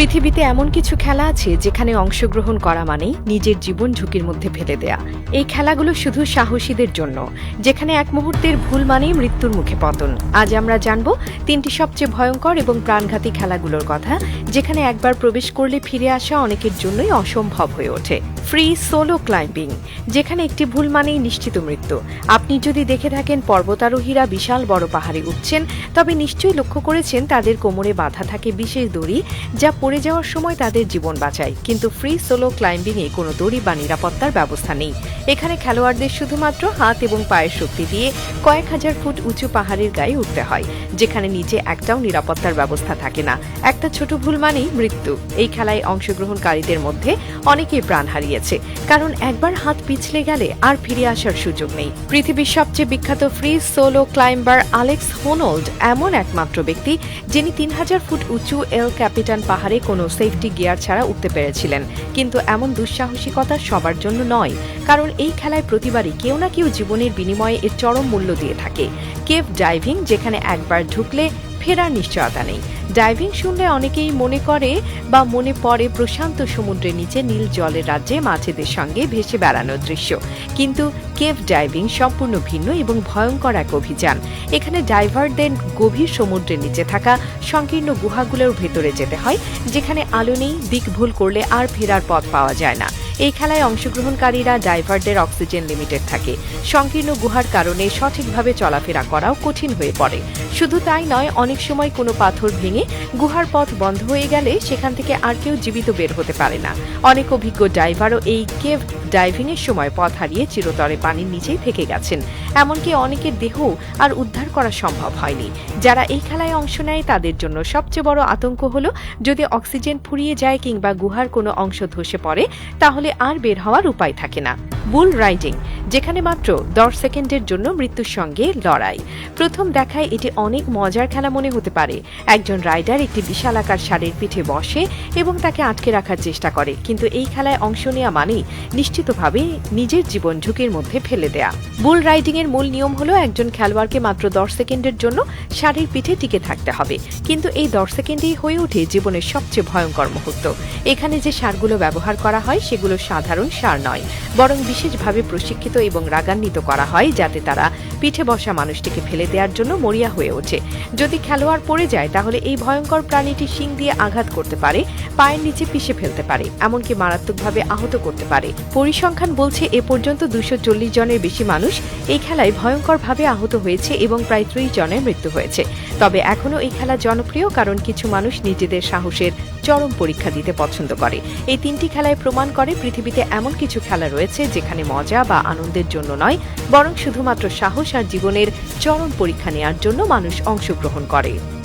পৃথিবীতে এমন কিছু খেলা আছে যেখানে অংশগ্রহণ করা মানেই নিজের জীবন ঝুঁকির মধ্যে ফেলে দেয়া। এই খেলাগুলো শুধু সাহসীদের জন্য, যেখানে এক মুহূর্তের ভুল মানেই মৃত্যুর মুখে পতন। আজ আমরা জানব তিনটি সবচেয়ে ভয়ঙ্কর এবং প্রাণঘাতী খেলাগুলোর কথা, যেখানে একবার প্রবেশ করলে ফিরে আসা অনেকের জন্যই অসম্ভব হয়ে ওঠে। ফ্রি সোলো ক্লাইম্বিং, যেখানে একটি ভুল মানেই নিশ্চিত মৃত্যু। আপনি যদি দেখে থাকেন পর্বতারোহীরা বিশাল বড় পাহাড়ে উঠছেন, তবে নিশ্চয়ই লক্ষ্য করেছেন তাদের কোমরে বাঁধা থাকে বিশেষ দড়ি যা পড়ে যাওয়ার সময় তাদের জীবন বাঁচায়। কিন্তু ফ্রি সোলো ক্লাইম্বিংয়ে কোনো দড়ি বা নিরাপত্তার ব্যবস্থা নেই। এখানে খেলোয়াড়দের শুধুমাত্র হাত এবং পায়ের শক্তি দিয়ে কয়েক হাজার ফুট উঁচু পাহাড়ের গায়ে উঠতে হয়, যেখানে নিচে একটাও নিরাপত্তার ব্যবস্থা থাকে না। একটা ছোট ভুল মানেই মৃত্যু। এই খেলায় অংশগ্রহণকারীদের মধ্যে অনেকেই প্রাণ হারিয়েছে, কারণ একবার হাত পিছলে গেলে আর ফিরে আসার সুযোগ নেই। পৃথিবীর সবচেয়ে বিখ্যাত free solo climber Alex Honnold এমন একমাত্র ব্যক্তি, যিনি তিন হাজার ফুট উঁচু এল ক্যাপিটান পাহাড়ে কোনো সেফটি গিয়ার ছাড়া উঠতে পেরেছিলেন। কিন্তু এমন দুঃসাহসিকতা সবার জন্য নয়, কারণ এই খেলায় প্রতিবারই কেউ না কেউ জীবনের বিনিময়ে এর চরম মূল্য দিয়ে থাকে। কেভ ডাইভিং যেখানে একবার ঢুকলে ফেরার নিশ্চয়তা নেই। ডাইভিং শুনলে অনেকেই মনে করে বা মনে পড়ে প্রশান্ত সমুদ্রের নিচে নীল জলের রাজ্যে মাছেদের সঙ্গে ভেসে বেড়ানোর দৃশ্য। কিন্তু কেভ ডাইভিং সম্পূর্ণ ভিন্ন এবং ভয়ঙ্কর এক অভিযান। এখানে ডাইভারদের গভীর সমুদ্রের নিচে থাকা সংকীর্ণ গুহাগুলোর ভেতরে যেতে হয়, যেখানে আলো নেই, দিক ভুল করলে আর ফেরার পথ পাওয়া যায় না। এই খেলায় অংশগ্রহণকারীরা ড্রাইভারদের অক্সিজেন লিমিটেড থাকে। সংকীর্ণ গুহার কারণে সঠিকভাবে চলাফেরা করাও কঠিন হয়ে পড়ে। শুধু তাই নয়, অনেক সময় কোনো পাথর ভেঙে গুহার পথ বন্ধ হয়ে গেলে সেখান থেকে আর কেউ জীবিত বের হতে পারে না। অনেক অভিজ্ঞ ড্রাইভারও এই কেভ ডাইভিং এর সময় পথ হারিয়ে চিরতরে পানির নিচেই থেকে গেছেন। এমনকি অনেকের দেহ আর উদ্ধার করা সম্ভব হয়নি। যারা এই খেলায় অংশ নেয়, তাদের জন্য সবচেয়ে বড় আতঙ্ক হল, যদি অক্সিজেন ফুরিয়ে যায় কিংবা গুহার কোনো অংশ ধসে পড়ে, তাহলে আর বের হওয়ার উপায় থাকে না। বুল রাইডিং যেখানে মাত্র দশ সেকেন্ডের জন্য মৃত্যুর সঙ্গে লড়াই। প্রথম দেখায় এটি অনেক মজার খেলা মনে হতে পারে। একজন রাইডার একটি বিশালাকার ষাঁড়ের পিঠে বসে এবং তাকে আটকে রাখার চেষ্টা করে, কিন্তু এই খেলায় অংশ নেওয়া মানেই নিশ্চিতভাবে নিজের জীবন ঝুঁকির মধ্যে ফেলে দেয়া। বুল রাইডিং এর মূল নিয়ম হলো একজন খেলোয়াড়কে মাত্র দশ সেকেন্ডের জন্য ষাঁড়ের পিঠে টিকে থাকতে হবে, কিন্তু এই দশ সেকেন্ডেই হয়ে ওঠে জীবনের সবচেয়ে ভয়ঙ্কর মুহূর্ত। এখানে যে সারগুলো ব্যবহার করা হয় সেগুলো সাধারণ সার নয়, বরং বিশেষভাবে প্রশিক্ষিত এবং রাগান্বিত করা হয় যাতে তারা পিঠে বসা মানুষটিকে ফেলে দেওয়ার জন্য মরিয়া হয়ে ওঠে। যদি খেলোয়াড় পড়ে যায়, তাহলে এই ভয়ঙ্কর প্রাণীটি শিং দিয়ে আঘাত করতে পারে, পায়ের নিচে পিষে ফেলতে পারে, এমনকি মারাত্মকভাবে আহত করতে পারে। পরিসংখ্যান বলছে, এ পর্যন্ত দুশো চল্লিশ জনের বেশি মানুষ এই খেলায় ভয়ঙ্করভাবে আহত হয়েছে এবং প্রায় ত্রিশ জনের মৃত্যু হয়েছে। তবে এখনও এই খেলা জনপ্রিয়, কারণ কিছু মানুষ নিজেদের সাহসের চরম পরীক্ষা দিতে পছন্দ করে। এই তিনটি খেলায় প্রমাণ করে পৃথিবীতে এমন কিছু খেলা রয়েছে যেখানে মজা বা আনন্দের জন্য নয়, বরং শুধুমাত্র সাহস আর জীবনের চরম পরীক্ষা নেওয়ার জন্য মানুষ অংশগ্রহণ করে।